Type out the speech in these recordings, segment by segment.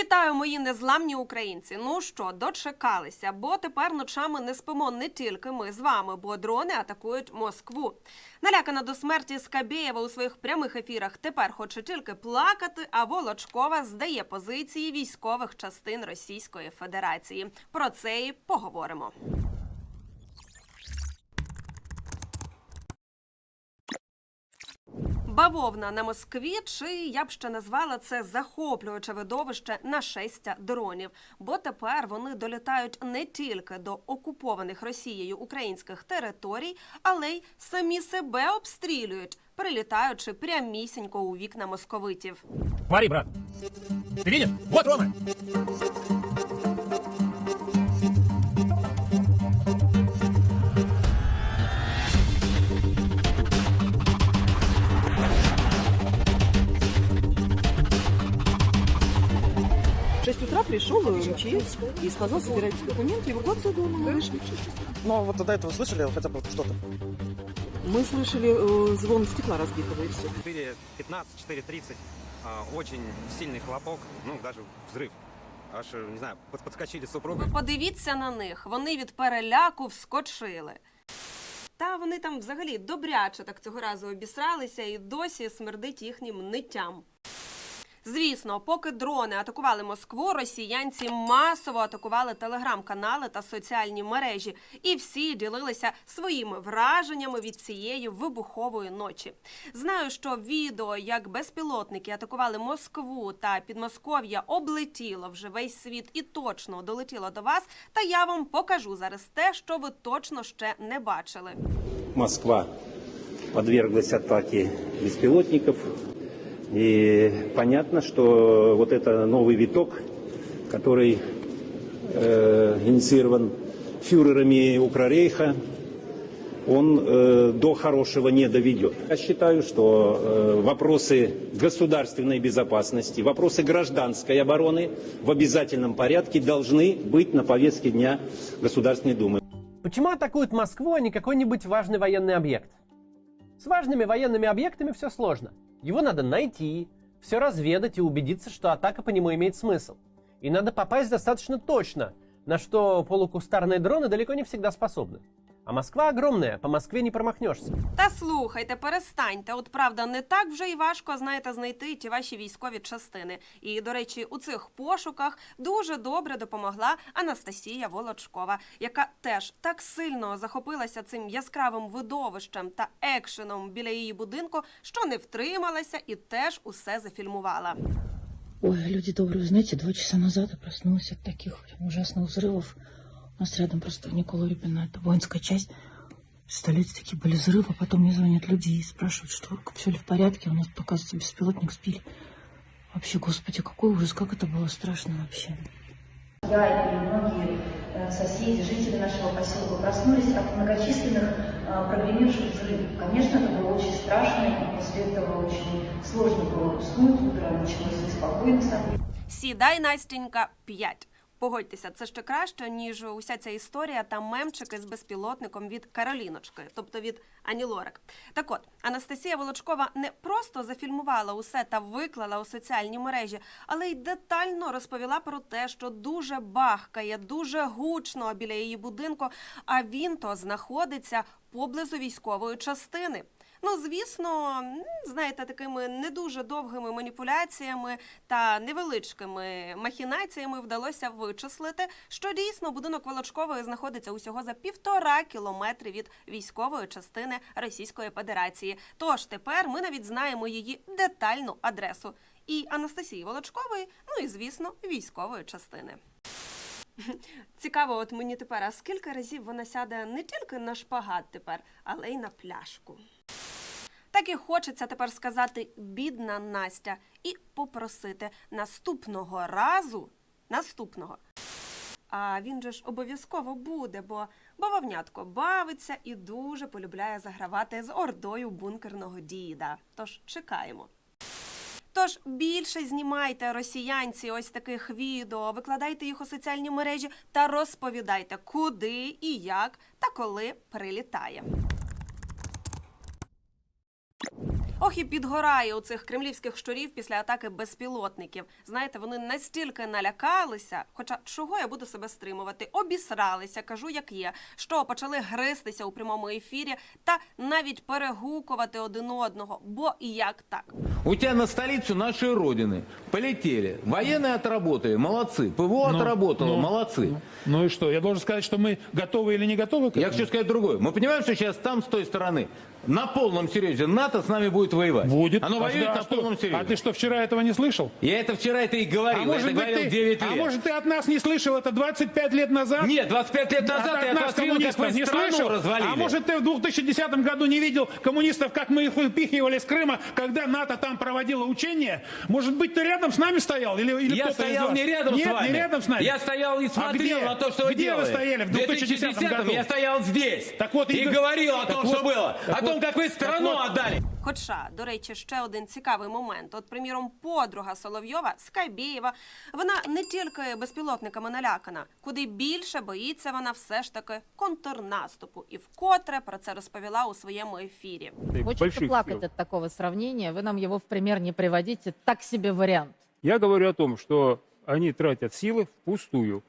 Вітаю, мої незламні українці. Ну що, дочекалися, бо тепер ночами не спимо не тільки ми з вами, бо дрони атакують Москву. Налякана до смерті Скабєєва у своїх прямих ефірах тепер хоче тільки плакати. А Волочкова здає позиції військових частин Російської Федерації. Про це і поговоримо. Бавовна на Москві, чи я б ще назвала це захоплююче видовище нашестя дронів, бо тепер вони долітають не тільки до окупованих Росією українських територій, але й самі себе обстрілюють, прилітаючи прямісінько у вікна московитів. Смотри, брат. Ты видишь? Вот Рома. пришел МЧС и сказал, собирайте документы, эвакуацию дома. Мы вышли. Ну, вот до этого слышали хотя бы что-то? Мы слышали э, звон стекла разбитого и все. 4.15, 4.30. а, Очень сильный хлопок, ну, даже взрыв. Аж, э, не знаю, под- подскочили с супругой. Ви подивіться на них, вони від переляку вскочили. Та вони там взагалі добряче так цього разу обісралися і досі смердить їхнім ниттям. Звісно, поки дрони атакували Москву, росіянці масово атакували телеграм-канали та соціальні мережі, і всі ділилися своїми враженнями від цієї вибухової ночі. Знаю, що відео, як безпілотники атакували Москву та Підмосков'я, облетіло вже весь світ і точно долетіло до вас. Та я вам покажу зараз те, що ви точно ще не бачили. Москва подверглась атаке беспилотников. И понятно, что вот это новый виток, который э, инициирован фюрерами Укрорейха, он э, до хорошего не доведет. Я считаю, что э, вопросы государственной безопасности, вопросы гражданской обороны в обязательном порядке должны быть на повестке дня Государственной Думы. Почему атакуют Москву, а не какой-нибудь важный военный объект? С важными военными объектами все сложно. Его надо найти, все разведать и убедиться, что атака по нему имеет смысл. И надо попасть достаточно точно, на что полукустарные дроны далеко не всегда способны. А Москва огромная, по Москве не промахнешься. Та слухайте, перестаньте. От правда, не так вже й важко знаєте знайти ті ваші військові частини. І до речі, у цих пошуках дуже добре допомогла Анастасія Волочкова, яка теж так сильно захопилася цим яскравим видовищем та екшеном біля її будинку, що не втрималася і теж усе зафільмувала. Ой, люди добрые, вы знаете, два часа назад я проснулась от таких прям ужасных взрывов. У нас рядом просто Никола Репина, это воинская часть. Представляете, такие были взрывы, потом мне звонят люди и спрашивают, что все ли в порядке, у нас, оказывается, беспилотник сбили. Вообще, господи, какой ужас, как это было страшно вообще. Я и многие э, соседи, жители нашего поселка проснулись от многочисленных э, прогремевших взрывов. Конечно, это было очень страшно, и после этого очень сложно было уснуть. Утро началось неспокойно. Сідай, Настенька, 5. Погодьтеся, це ще краще, ніж уся ця історія та мемчики з безпілотником від Кароліночки, тобто від Ані Лорак. Так от, Анастасія Волочкова не просто зафільмувала усе та виклала у соціальні мережі, але й детально розповіла про те, що дуже бахкає, дуже гучно біля її будинку, а він то знаходиться поблизу військової частини. Ну, звісно, знаєте, такими не дуже довгими маніпуляціями та невеличкими махінаціями вдалося вичислити, що дійсно будинок Волочкової знаходиться усього за півтора кілометри від військової частини Російської Федерації. Тож тепер ми навіть знаємо її детальну адресу і Анастасії Волочкової, ну і звісно, військової частини. Цікаво, от мені тепер, а скільки разів вона сяде не тільки на шпагат тепер, але й на пляшку. Так і хочеться тепер сказати бідна Настя і попросити наступного разу, наступного. А він же ж обов'язково буде, бо бавовнятко бавиться і дуже полюбляє загравати з ордою бункерного діда. Тож чекаємо. Тож більше знімайте росіянці ось таких відео, викладайте їх у соціальні мережі та розповідайте, куди і як та коли прилітає. you Ох і підгорає у цих кремлівських щурів після атаки безпілотників. Знаєте, вони настільки налякалися, хоча чого я буду себе стримувати, обісралися, кажу, як є, що почали гристися у прямому ефірі та навіть перегукувати один одного. Бо і як так? У тебя на столицу нашей Родины полетели. Военные отработали, молодцы. ПВО отработало, молодцы. Ну и что, я должен сказать, что мы готовы или не готовы к Я этому? хочу сказать другое. Мы понимаем, что сейчас там, с той стороны, на полном серьезе НАТО с нами будет воевать. Будет. Оно А воюет что- на а что- полном серьезе. А ты что, вчера этого не слышал? Я это вчера это и говорил. а может это быть, говорил ты, 9 а лет. может ты от нас не слышал это 25 лет назад? Нет, 25 лет назад А я от от нас коммунистов вы не слышал? развалили. А может ты в 2010 году не видел коммунистов, как мы их выпихивали с Крыма, когда НАТО там проводило учения? Может быть, ты рядом с нами стоял? Или, или я стоял не рядом Нет, с вами. не рядом с нами. Я стоял и смотрел где? на то, что вы Где вы делали. стояли в 2010 году? я стоял здесь. Так вот, и и- говорил о так том, вот, что было. О том, вот, как вы страну вот. отдали. Хоча, до речі, ще один цікавий момент. От, приміром, подруга Соловйова Скайбєєва, вона не тільки безпілотниками налякана, куди більше боїться вона все ж таки контрнаступу. І вкотре про це розповіла у своєму ефірі. Хочется плакать от такого сравнения. Вы нам его в пример не приводите. Так себе вариант. Я говорю о том, что они тратят силы впустую,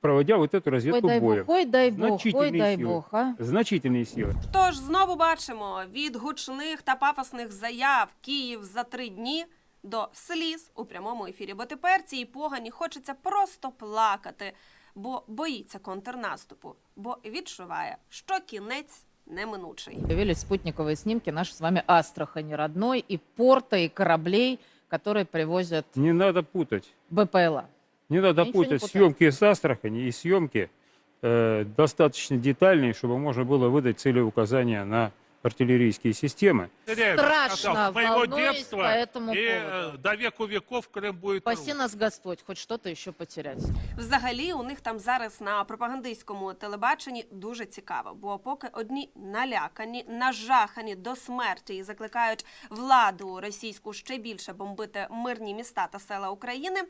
проводя вот эту Ой, разведку дай боем. бог, ой, дай бог, ой, Значительные дай силы. бог, а. Значительные силы. Тож знову бачимо від гучних та пафосних заяв Київ за три дні. До сліз у прямому ефірі, бо тепер цій погані хочеться просто плакати, бо боїться контрнаступу, бо відчуває, що кінець неминучий. Появились спутниковые снимки нашей с вами Астрахани родной и порта, и кораблей, которые привозят Не надо путать. БПЛА. Не надо Я ничего не путать путаю. съемки с Астрахани и съемки э, достаточно детальные, чтобы можно было выдать целеуказания на артиллерийские системы. Страшно волнуюсь по этому поводу. до веку веков Крым будет Спаси нас Господь, хоть что-то еще потерять. Взагалі, у них там зараз на пропагандистському телебаченні дуже цікаво, бо поки одні налякані, нажахані до смерті і закликають владу російську ще більше бомбити мирні міста та села України,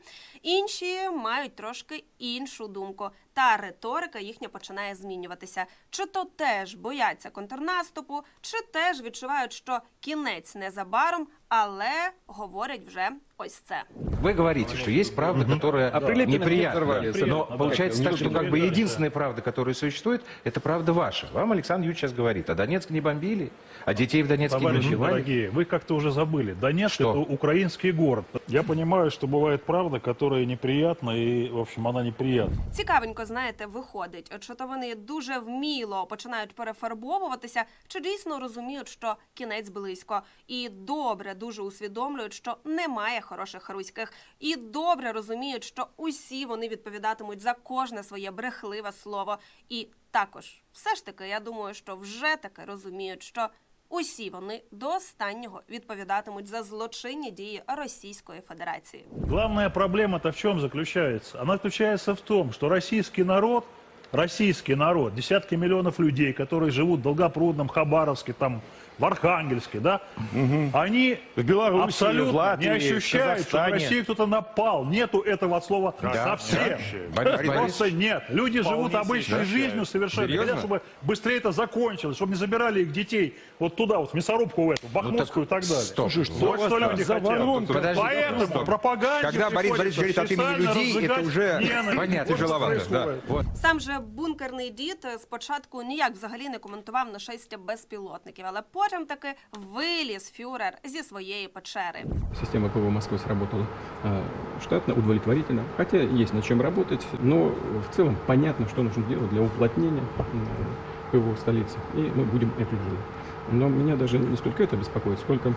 інші мають трошки іншу думку. Та риторика їхня починає змінюватися. Чи то теж бояться контрнаступу, чи теж відчувають, що кінець незабаром, але говорять вже ось це. Вы говорите, что есть правда, которая неприятна. Но получается так, что как бы единственная правда, которая существует, это правда ваша. Вам Александр Юрьевич сейчас говорит, а Донецк не бомбили, а детей в Донецке не убивали. вы как-то уже забыли. Донецк Что? это украинский город. Я понимаю, что бывает правда, которая неприятна, и, в общем, она неприятна. Цікавенько, знаєте, виходить, чи то вони дуже вміло починають перефарбовуватися, чи дійсно розуміють, що кінець близько, і добре дуже усвідомлюють, що немає хороших руських, і добре розуміють, що усі вони відповідатимуть за кожне своє брехливе слово. І також, все ж таки, я думаю, що вже таки розуміють, що. Усі вони до останнього відповідатимуть за злочинні дії Російської Федерації. Главная проблема-то в чем заключается? Она заключается в том, что российский народ, российский народ, десятки миллионов людей, которые живут в Долгопрудном, Хабаровске, там, в Архангельске, да, они В Беларуси, абсолютно в Латвии, не ощущают, что на Казахстане. Россию кто-то напал. Нету этого от слова совсем. Борис Просто Борисович. нет. Люди живут обычной жизнью совершенно. Серьезно? Хотят, чтобы быстрее это закончилось, чтобы не забирали их детей вот туда, вот в мясорубку в эту, в Бахмутскую и так далее. стоп. вот что люди хотят. Подождите, Поэтому стоп. пропаганде Когда Борис приходится Борисович говорит от имени специально людей, это разжигать уже ненависть. понятно, Вот что тяжеловато. Да. происходит. Вот. Сам же бункерний дід е, спочатку ніяк взагалі не коментував нашестя безпілотників, але потім таки виліз фюрер зі своєї печери. Система ПВО Москвы сработала штатно, удовлетворительно. Хотя есть над чем работать, но в целом понятно, что нужно делать для уплотнения ПВО столицы. И мы будем это делать. Но меня даже не столько это беспокоит, сколько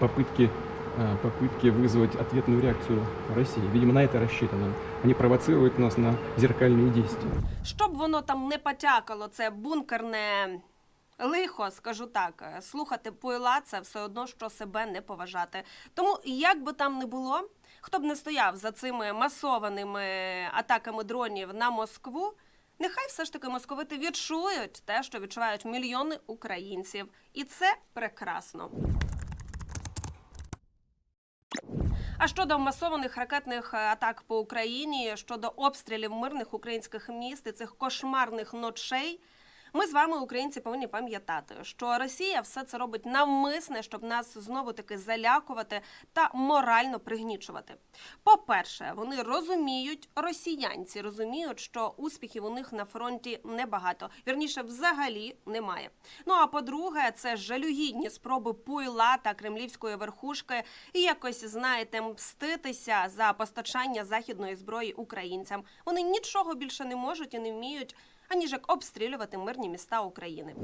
попытки э, попытки вызвать ответную реакцию России. Видимо, на это рассчитано. Они провоцируют нас на зеркальные действия. Щоб воно там не потякало, це бункерне лихо, скажу так. е, Слухати пойла це все одно, що себе не поважати. Тому як би там не було, хто б не стояв за цими масованими атаками дронів на Москву. Нехай все ж таки московити відчують те, що відчувають мільйони українців, і це прекрасно. А щодо масованих ракетних е, атак по Україні, щодо обстрілів мирних українських міст і цих кошмарних ночей, Ми з вами, українці, повинні пам'ятати, що Росія все це робить навмисне, щоб нас знову таки залякувати та морально пригнічувати. По-перше, вони розуміють, росіянці розуміють, що успіхів у них на фронті небагато. Вірніше, взагалі немає. Ну а по-друге, це жалюгідні спроби пуйла та кремлівської верхушки і якось знаєте мститися за постачання західної зброї українцям. Вони нічого більше не можуть і не вміють, аніж як обстрілювати мирні міста України.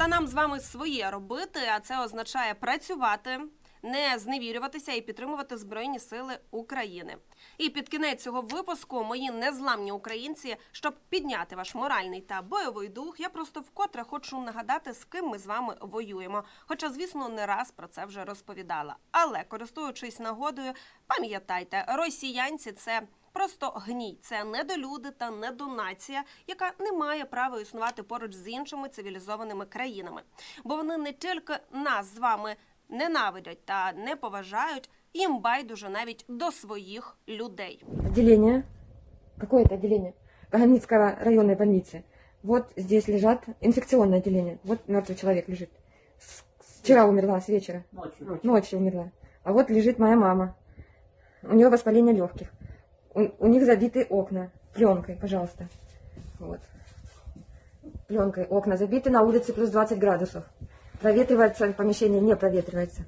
Та нам з вами своє робити, а це означає працювати, не зневірюватися і підтримувати Збройні Сили України. І під кінець цього випуску мої незламні українці, щоб підняти ваш моральний та бойовий дух, я просто вкотре хочу нагадати, з ким ми з вами воюємо. Хоча, звісно, не раз про це вже розповідала. Але користуючись нагодою, пам'ятайте, росіянці це. Просто гній це недолюди та недонація, яка не має права існувати поруч з іншими цивілізованими країнами, бо вони не тільки нас з вами ненавидять та не поважають, їм байдуже навіть до своїх людей. Отделение. Какое это отделение? Кагановицкой районной больницы. Вот здесь лежат инфекционное отделение. Вот мертвый человек лежит. С- с- Вчера умерла, с вечера. Ночью. Ночью умерла. А вот лежит моя мама. У нее воспаление легких. У, них забиты окна пленкой, пожалуйста. Вот. Пленкой окна забиты на улице плюс 20 градусов. Проветривается помещение, не проветривается.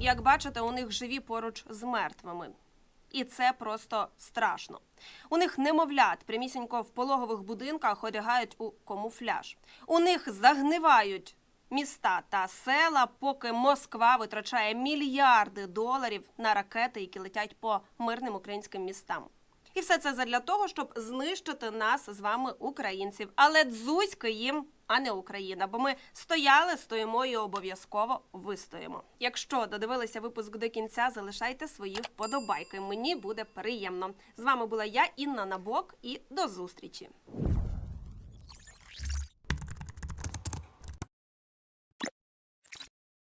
Як бачите, у них живі поруч з мертвими. І це просто страшно. У них немовлят прямісінько в пологових будинках одягають у камуфляж. У них загнивають міста та села, поки Москва витрачає мільярди доларів на ракети, які летять по мирним українським містам. І все це задля того, щоб знищити нас з вами, українців. Але дзузьки їм, а не Україна. Бо ми стояли, стоїмо і обов'язково вистоїмо. Якщо додивилися випуск до кінця, залишайте свої вподобайки. Мені буде приємно. З вами була я, Інна Набок, і до зустрічі.